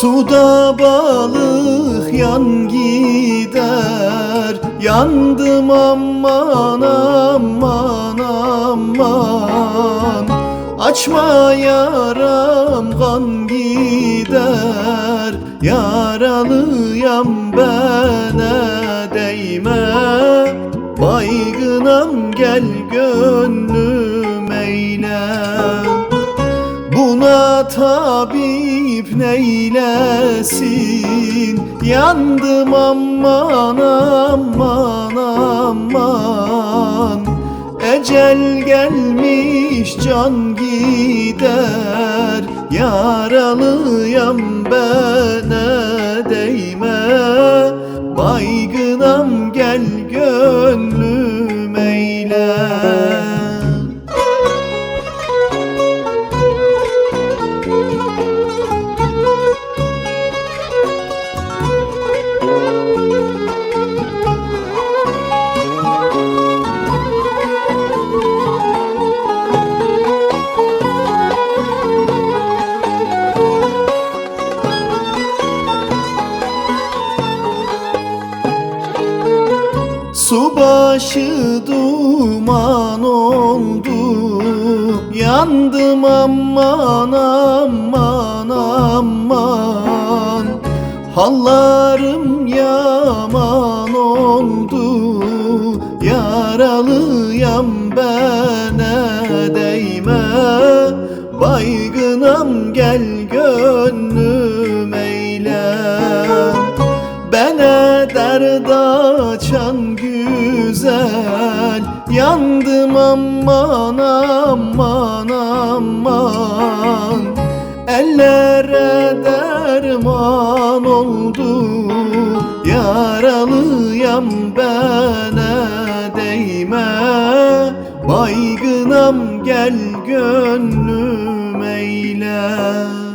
Suda balık yan gider. Yandım aman aman aman. Açma yaram kan gider. Yaralıyam bana değme. Baygınam gel gönlüm eyle. Buna tabip neylesin? Yandım aman aman aman. Ecel gelmiş can gider. Yaralıyam bana değme. Baygınam Subaşı duman oldu. Yandım aman aman aman. Hallarım yaman oldu. Yaralıyam bana değme. Baygınam gel gönlüm eyle. Bana derd açan güzel. Yandım aman aman aman. Ellere derman oldu. Yaralıyam bana değme. Baygınam gel gönlüm eyle